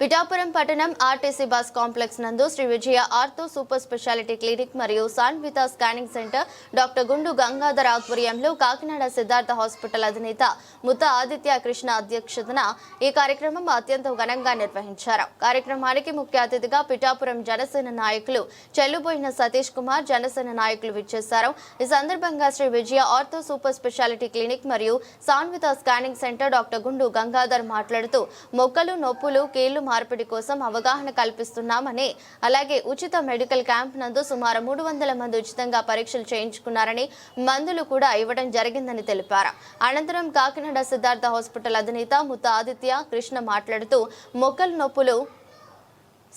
పిఠాపురం పట్టణం RTC bus complex నందు Sri Vijaya ortho super speciality clinic మరియు Sanvitha scanning centre doctor Gundu Gangadhar ఆధ్వర్యంలో కాకినాడ సిద్ధార్థ హాస్పిటల్ అధినేత ముత్త ఆదిత్య కృష్ణ అధ్యక్షతన ఈ కార్యక్రమం అత్యంత ఘనంగా నిర్వహించారు. కార్యక్రమానికి ముఖ్య అతిథిగా పిఠాపురం జనసేన నాయకులు చెల్లుబోయిన సతీష్ కుమార్ జనసేన నాయకులు విచ్చేశారు. ఈ సందర్భంగా Sri Vijaya ortho super speciality clinic మరియు Sanvitha scanning centre doctor Gundu Gangadhar మాట్లాడుతూ మొక్కలు నొప్పులు కీళ్ళు మార్పిడి కోసం అవగాహన కల్పిస్తున్నామని అలాగే ఉచిత మెడికల్ క్యాంప్ నందు సుమారు మూడు వందల మంది ఉచితంగా పరీక్షలు చేయించుకున్నారని మందులు కూడా ఇవ్వడం జరిగిందని తెలిపారు. అనంతరం కాకినాడ సిద్ధార్థ హాస్పిటల్ అధినేత ముత్త ఆదిత్య కృష్ణ మాట్లాడుతూ మొక్కలు నొప్పులు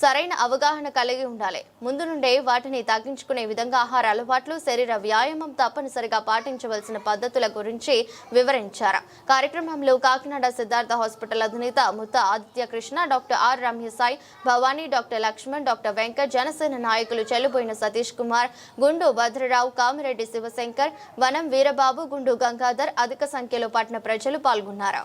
సరైన అవగాహన కలిగి ఉండాలి. ముందు నుండే వాటిని తగ్గించుకునే విధంగా ఆహార అలవాట్లు శరీర వ్యాయామం తప్పనిసరిగా పాటించవలసిన పద్ధతుల గురించి వివరించారు. కార్యక్రమంలో కాకినాడ సిద్ధార్థ హాస్పిటల్ అధినేత Mutta Aditya Krishna doctor R Ramyasai Bhavani doctor Lakshman doctor Venkat Janasena నాయకులు చెల్లుబోయిన సతీష్ కుమార్ గుండు భద్రరావు కామిరెడ్డి శివశంకర్ వనం వీరబాబు గుండు గంగాధర్ అధిక సంఖ్యలో పట్టిన ప్రజలు పాల్గొన్నారు.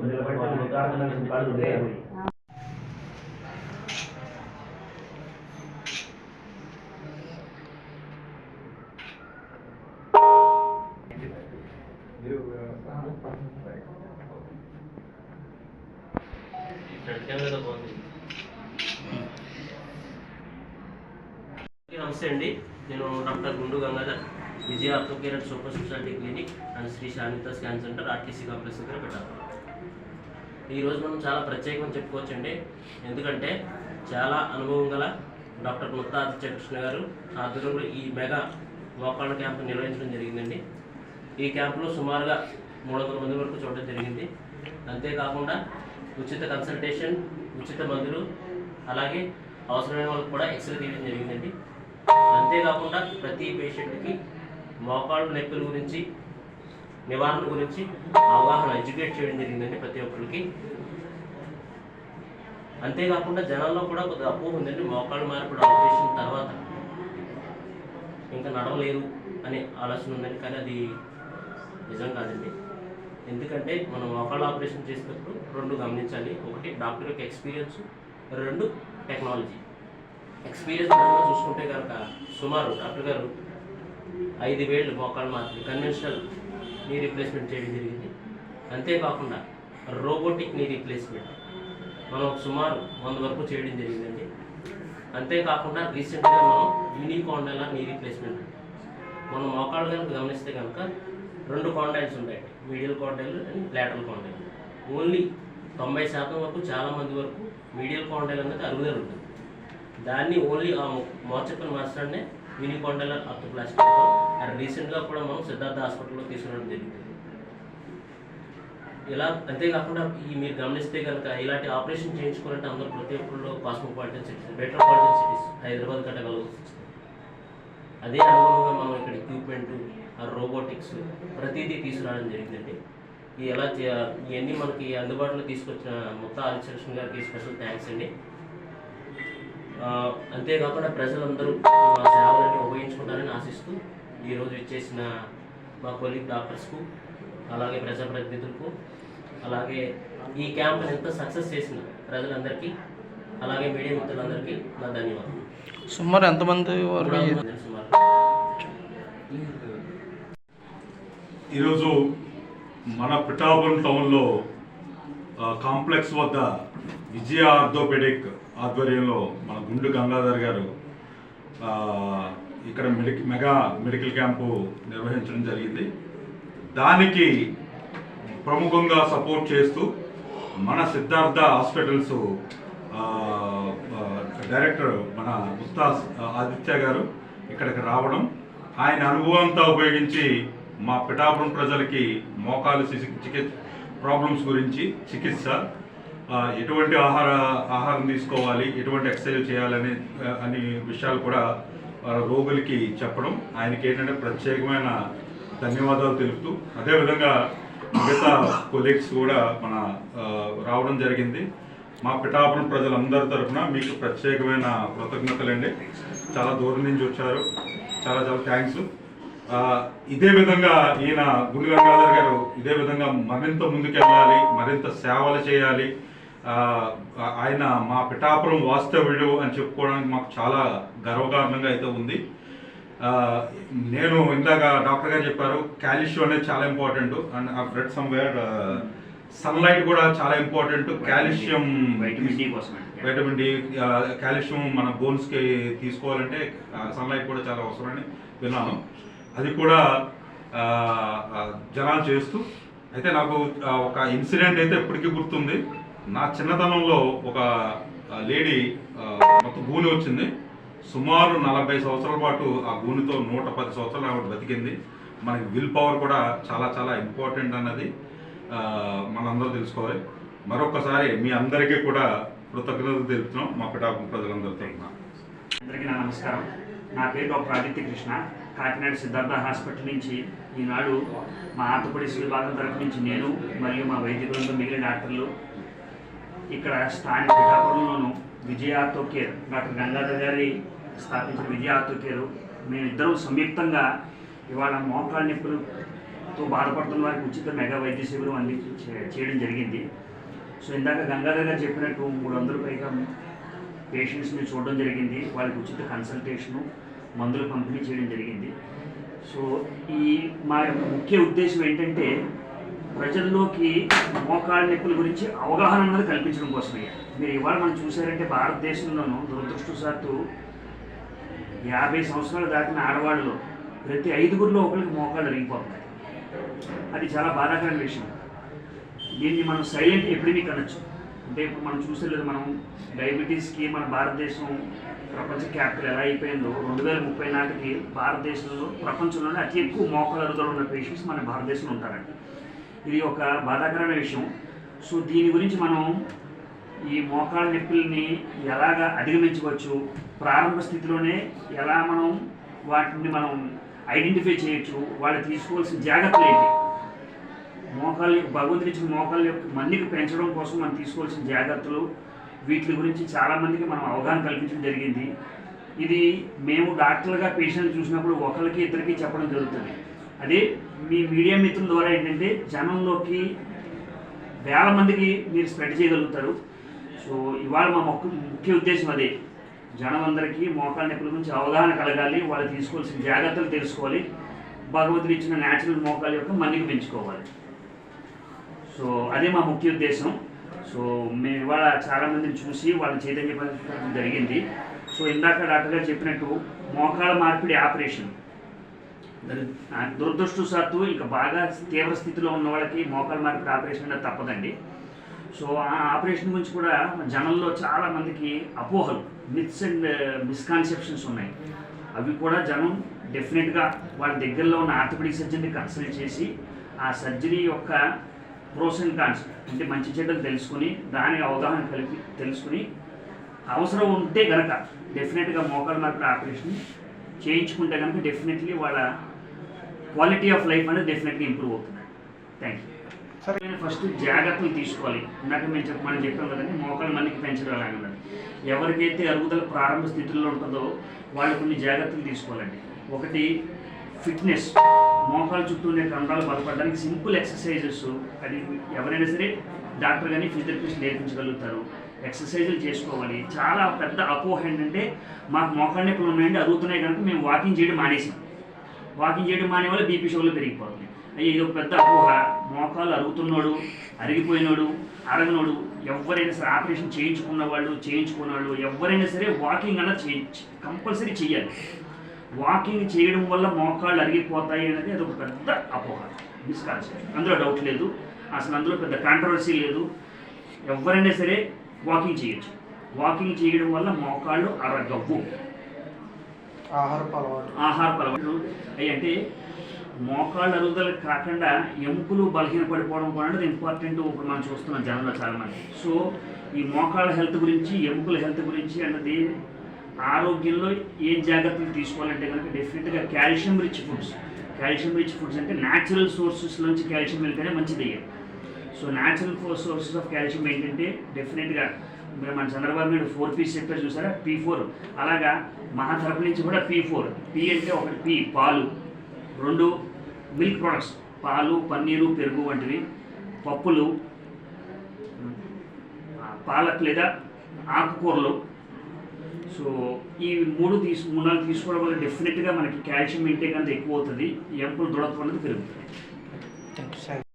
మళ్ళీ పెట్టడం బాగా నమస్తే అండి. నేను doctor Gundu Gangadhar. Vijaya ortho care and super speciality clinic and Sri Sanitha scan centre RTC complex దగ్గర పెట్టాను ఈరోజు మనం చాలా ప్రత్యేకమని చెప్పుకోవచ్చు అండి ఎందుకంటే చాలా అనుభవం గల డాక్టర్ ముత్తా ఆదిత్య కృష్ణ గారు ఆధ్వర్యంలో ఈ మెగా మోకాళ్ళ క్యాంపు నిర్వహించడం జరిగిందండి. ఈ క్యాంపులో సుమారుగా మూడు వందల మంది వరకు చూడడం జరిగింది. అంతేకాకుండా ఉచిత కన్సల్టేషన్ ఉచిత మందులు అలాగే అవసరమైన వాళ్ళకి కూడా ఎక్స్రే తీయడం జరిగిందండి. అంతేకాకుండా ప్రతి పేషెంట్కి మోకాళ్ళ నొప్పుల గురించి నివారణ గురించి అవగాహన ఎడ్యుకేట్ చేయడం జరిగిందండి ప్రతి ఒక్కరికి. అంతేకాకుండా జనాల్లో కూడా కొద్దిగా అపోహ ఉందండి మోకాళ్ళు మార్పుడు ఆపరేషన్ తర్వాత. ఇంకా నడవలేరు అనే ఆలోచన ఉందండి కానీ అది నిజం కాదండి. ఎందుకంటే మనం మోకాళ్ళ ఆపరేషన్ చేసేటప్పుడు రెండు గమనించాలి. ఒకటి డాక్టర్ యొక్క ఎక్స్పీరియన్స్ రెండు టెక్నాలజీ. ఎక్స్పీరియన్స్ చూసుకుంటే కనుక సుమారు డాక్టర్ గారు ఐదు వేలు మోకాళ్ళు మాత్రమే. కన్వెన్షనల్ నీ రీప్లేస్మెంట్ చేయడం జరిగింది. అంతేకాకుండా రోబోటిక్ నీ రీప్లేస్మెంట్ మనం సుమారు వంద వరకు చేయడం జరిగిందండి. అంతేకాకుండా రీసెంట్గా మనం యూనికాండైల్ నీ రీప్లేస్మెంట్ మనం మోకాళ్ళు కనుక గమనిస్తే కనుక రెండు కాండైల్స్ ఉంటాయి medial condyle and lateral condyle only తొంభై శాతం వరకు చాలా మంది వరకు మీడియల్ కాండైల్ అనేది అరుగుదల ఉంటుంది. దాన్ని ఓన్లీ ఆ మోచప్పని మార్చడాన్ని యూనికాండైల్ ఆర్థోప్లాస్టిక్ అండ్ రీసెంట్గా కూడా మనం సిద్ధార్థ హాస్పిటల్లో తీసుకురావడం జరిగింది. ఇలా అంతేకాకుండా ఈ మీరు గమనిస్తే కనుక ఇలాంటి ఆపరేషన్ చేయించుకోవాలంటే అందరూ ప్రతి ఒక్కళ్ళు cosmopolitan cities metropolitan cities Hyderabad కట్టగలవు అదే అనుగుణంగా మనం ఇక్కడ ఎక్విప్మెంట్ రోబోటిక్స్ ప్రతిదీ తీసుకురావడం జరిగిందండి. ఈ ఎలా చే- ఇవన్నీ మనకి అందుబాటులో తీసుకొచ్చిన మొత్తం ఆదిత్యకృష్ణ గారికి స్పెషల్ థ్యాంక్స్ అండి. అంతేకాకుండా ప్రజలందరూ మా సేవలన్నీ ఉపయోగించుకుంటారని ఆశిస్తూ ఈరోజు ఇచ్చేసిన మా కొలీగ్ డాక్టర్స్కు అలాగే ప్రజాప్రతినిధులకు అలాగే ఈ క్యాంప్ని ఎంత సక్సెస్ చేసిన ప్రజలందరికీ అలాగే మీడియా మిత్రులందరికీ నా ధన్యవాదాలు సుమారు ఎంతమంది ఈరోజు మన పిఠాపురం టౌన్లో కాంప్లెక్స్ వద్ద విజయ ఆర్థోపెడిక్ ఆధ్వర్యంలో మన గుండు గంగాధర్ గారు ఇక్కడ మెడిక్ మెగా మెడికల్ క్యాంపు నిర్వహించడం జరిగింది. దానికి ప్రముఖంగా సపోర్ట్ చేస్తూ మన సిద్ధార్థ హాస్పిటల్స్ డైరెక్టర్ మన ఉస్తాద్ ఆదిత్య గారు ఇక్కడికి రావడం ఆయన అనుభవంతో ఉపయోగించి మా పిఠాపురం ప్రజలకి మోకాలు చికిత్స ప్రాబ్లమ్స్ గురించి చికిత్స ఎటువంటి ఆహార ఆహారం తీసుకోవాలి ఎటువంటి ఎక్సర్సైజ్ చేయాలని అని అనే విషయాలు కూడా రోగులకి చెప్పడం. ఆయనకి ఏంటంటే ప్రత్యేకమైన ధన్యవాదాలు తెలుపుతూ అదేవిధంగా మిగతా కొలీగ్స్ కూడా మన రావడం జరిగింది. మా పిఠాపురం ప్రజలందరి తరఫున మీకు ప్రత్యేకమైన కృతజ్ఞతలండి. చాలా దూరం నుంచి వచ్చారు. చాలా చాలా థ్యాంక్స్ ఇదే విధంగా ఈయన గుండె గంగాధర్ గారు ఇదే విధంగా మరింత ముందుకెళ్ళాలి మరింత సేవలు చేయాలి ఆయన మా పిఠాపురం వాస్తవ్యుడు అని చెప్పుకోవడానికి మాకు చాలా గర్వకారణంగా అయితే ఉంది. నేను ఇందాక డాక్టర్ గారు చెప్పారు కాల్షియం అనేది చాలా ఇంపార్టెంట్. అండ్ ఆ బ్రెడ్ సమ్వేర్ సన్లైట్ కూడా చాలా ఇంపార్టెంట్. కాల్షియం వైటమిన్ డి కోసం. వైటమిన్ డి కాల్షియం మన బోన్స్కి తీసుకోవాలంటే సన్లైట్ కూడా చాలా అవసరమని విన్నాను. అది కూడా జనాలు చేస్తూ. అయితే నాకు ఒక ఇన్సిడెంట్ అయితే ఇప్పటికీ గుర్తుంది. నా చిన్నతనంలో ఒక లేడీ మొత్తం గూని వచ్చింది. సుమారు నలభై సంవత్సరాల పాటు ఆ గూనితో నూట పది సంవత్సరాలు ఆవిడ బతికింది. మనకి విల్ పవర్ కూడా చాలా చాలా ఇంపార్టెంట్ అన్నది మనందరూ తెలుసుకోవాలి. మరొకసారి మీ అందరికీ కూడా కృతజ్ఞతలు తెలుపుతున్నాం మా పిఠాపు ప్రజలందరూ తెలుపుతున్నాం అందరికీ నా నమస్కారం. నా పేరు డాక్టర్ ఆదిత్య కృష్ణ. కాకినాడ సిద్ధార్థ హాస్పిటల్ నుంచి ఈనాడు మా ఆర్థోపెడిక్స్ విభాగం తరపు నుంచి నేను మరియు మా వైద్య బృందం మిగిలిన డాక్టర్లు ఇక్కడ స్థానిక పిఠాపురంలోను Vijaya ortho care doctor Gangadhar గారి స్థాపించిన విజయ ఆర్థో కేర్ మేమిద్దరం సంయుక్తంగా ఇవాళ మోకాళ్ళ నొప్పులతో బాధపడుతున్న వారికి ఉచిత మెగా వైద్య శిబిరం అంది చే- చేయడం జరిగింది. సో ఇందాక గంగాధర్ గారు చెప్పినట్టు మూడు వందల పైగా పేషెంట్స్ని చూడడం జరిగింది. వాళ్ళకి ఉచిత కన్సల్టేషను మందులు పంపిణీ చేయడం జరిగింది. సో ఈ మా యొక్క ముఖ్య ఉద్దేశం ఏంటంటే ప్రజల్లోకి మోకాళ్ళ నొప్పుల గురించి అవగాహన అన్నది కల్పించడం కోసమే. మీరు ఇవాళ మనం చూసారంటే భారతదేశంలోనూ దురదృష్టవశాత్తు యాభై సంవత్సరాలు దాటిన ఆడవాళ్ళలో ప్రతి ఐదుగురిలో ఒకరికి మోకాళ్ళు అరిగిపోతున్నాయి అది చాలా బాధాకరమైన విషయం. దీన్ని మనం సైలెంట్ ఎపిడమిక్ అనొచ్చు. అంటే ఇప్పుడు మనం చూసలేదు మనం డయాబెటీస్కి మన భారతదేశం ప్రపంచ క్యాపిటల్ ఎలా అయిపోయిందో రెండు వేల ముప్పై నాటికి భారతదేశంలో ప్రపంచంలోనే అతి ఎక్కువ మోకాళ్ళ అరుగుదల ఉన్న పేషెంట్స్ మన భారతదేశంలో ఉంటారండి. ఇది ఒక బాధాకరమైన విషయం. సో దీని గురించి మనం ఈ మోకాళ్ళ నొప్పుల్ని ఎలాగా అధిగమించవచ్చు ప్రారంభ స్థితిలోనే ఎలా మనం వాటిని మనం ఐడెంటిఫై చేయొచ్చు వాళ్ళు తీసుకోవాల్సిన జాగ్రత్తలు ఏంటి? మోకాళ్ళ యొక్క భగవంతుడి ఇచ్చిన మోకాళ్ళ యొక్క మందికి పెంచడం కోసం మనం తీసుకోవాల్సిన జాగ్రత్తలు వీటి గురించి చాలామందికి మనం అవగాహన కల్పించడం జరిగింది. ఇది మేము డాక్టర్లుగా పేషెంట్ చూసినప్పుడు ఒకరికి ఇద్దరికి చెప్పడం జరుగుతుంది. అదే మీ మీడియా మిత్రుల ద్వారా ఏంటంటే జనంలోకి వేల మందికి మీరు స్ప్రెడ్ చేయగలుగుతారు. సో ఇవాళ మా మొక్క ముఖ్య ఉద్దేశం అదే. జనం అందరికీ మోకాళ్ళ నొప్పుల గురించి అవగాహన కలగాలి వాళ్ళు తీసుకోవాల్సిన జాగ్రత్తలు తెలుసుకోవాలి భగవంతుడు ఇచ్చిన న్యాచురల్ మోకాల యొక్క మన్నిక పెంచుకోవాలి. సో అదే మా ముఖ్య ఉద్దేశం. సో మేము ఇవాళ చాలామందిని చూసి వాళ్ళని చైతన్యపరచడం జరిగింది. సో ఇందాక డాక్టర్ గారు చెప్పినట్టు మోకాళ్ళ మార్పిడి ఆపరేషన్. దురదృష్టవశాత్తు ఇంకా బాగా తీవ్ర స్థితిలో ఉన్న వాళ్ళకి మోకాలు మార్పు ఆపరేషన్ అనేది తప్పదండి. సో ఆ ఆపరేషన్ గురించి కూడా జనంలో చాలా మందికి అపోహలు మిత్స్ అండ్ మిస్కాన్సెప్షన్స్ ఉన్నాయి. అవి కూడా జనం డెఫినెట్గా వాళ్ళ దగ్గరలో ఉన్న ఆర్థోపెడిక్ సర్జన్ని కన్సల్ట్ చేసి ఆ సర్జరీ యొక్క ప్రోస్ అండ్ కాన్స్ అంటే మంచి చెడ్డలు తెలుసుకుని దాని అవగాహన కలిపి తెలుసుకుని అవసరం ఉంటే గనక డెఫినెట్గా మోకాలు మార్పు ఆపరేషన్ చేయించుకుంటే కనుక డెఫినెట్లీ వాళ్ళ క్వాలిటీ ఆఫ్ లైఫ్ అనేది డెఫినెట్గా ఇంప్రూవ్ అవుతుంది. థ్యాంక్ యూ ఫస్ట్ జాగ్రత్తలు తీసుకోవాలి. ఇందాక మేము చెప్ప మనం చెప్పాం కదండి మోకాలు మనకి పెంచడం ఎలాగన్నది ఎవరికైతే అరుగుదల ప్రారంభ స్థితిలో ఉంటుందో వాళ్ళు కొన్ని జాగ్రత్తలు తీసుకోవాలండి. ఒకటి ఫిట్నెస్ మోకాలు చుట్టూ ఉండే కండరాలు బలపడడానికి సింపుల్ ఎక్సర్సైజెస్ అది ఎవరైనా సరే డాక్టర్ కానీ ఫిజియోథెరపిస్ట్ నేర్పించగలుగుతారు. ఎక్సర్సైజులు చేసుకోవాలి. చాలా పెద్ద అపోహ ఏంటంటే మాకు మోకాళ్ళ నొప్పులు ఉన్నాయండి అరుగుతున్నాయి కనుక మేము వాకింగ్ చేయడం మానేసాం. వాకింగ్ చేయడం మానే వల్ల బీపీ షుగర్లు పెరిగిపోతుంది. అయ్యో ఇది ఒక పెద్ద అపోహ. మోకాలు అరుగుతున్నాడు అరిగిపోయినాడు అరగనోడు ఎవరైనా సరే ఆపరేషన్ చేయించుకున్న వాళ్ళు చేయించుకున్న వాళ్ళు ఎవరైనా సరే వాకింగ్ అన్నది చేయ కంపల్సరీ చేయాలి. వాకింగ్ చేయడం వల్ల మోకాళ్ళు అరిగిపోతాయి అనేది అది ఒక పెద్ద అపోహ. మిస్కాన్సెప్ట్ అందులో డౌట్ లేదు. అసలు అందులో పెద్ద కాంట్రవర్సీ లేదు. ఎవరైనా సరే వాకింగ్ చేయొచ్చు. వాకింగ్ చేయడం వల్ల మోకాళ్ళు అరగవు. ఆహారపు అలవాటు ఆహార అంటే మోకాళ్ళ అరుగుదల కాకుండా ఎముకలు బలహీన పడిపోవడం కూడా అనేది ఇంపార్టెంట్ ఇప్పుడు మనం చూస్తున్నాం జనంలో చాలా మంది సో ఈ మోకాళ్ళ హెల్త్ గురించి ఎముకల హెల్త్ గురించి అన్నది ఆరోగ్యంలో ఏ జాగ్రత్తలు తీసుకోవాలంటే కనుక డెఫినెట్గా calcium rich foods calcium rich foods అంటే న్యాచురల్ సోర్సెస్ నుంచి కాల్షియం వెళ్తేనే మంచిది. So natural four sources of calcium ఏంటంటే డెఫినెట్గా మన చంద్రబాబు నాయుడు ఫోర్ పీస్ చెప్పారు చూసారా? P four. అలాగా మా తరపు నుంచి కూడా పీ ఫోర్. పీ అంటే ఒకటి పీ పాలు. రెండు మిల్క్ ప్రొడక్ట్స్. పాలు పన్నీరు పెరుగు వంటివి. పప్పులు పాలక్ లేదా ఆకుకూరలు. సో ఈ మూడు తీసు మూడు నాలుగు తీసుకోవడం వల్ల డెఫినెట్గా మనకి కాల్షియం ఇంటేక్ అనేది ఎక్కువ అవుతుంది. ఎముకలు దృఢత్వం అనేది పెరుగుతుంది.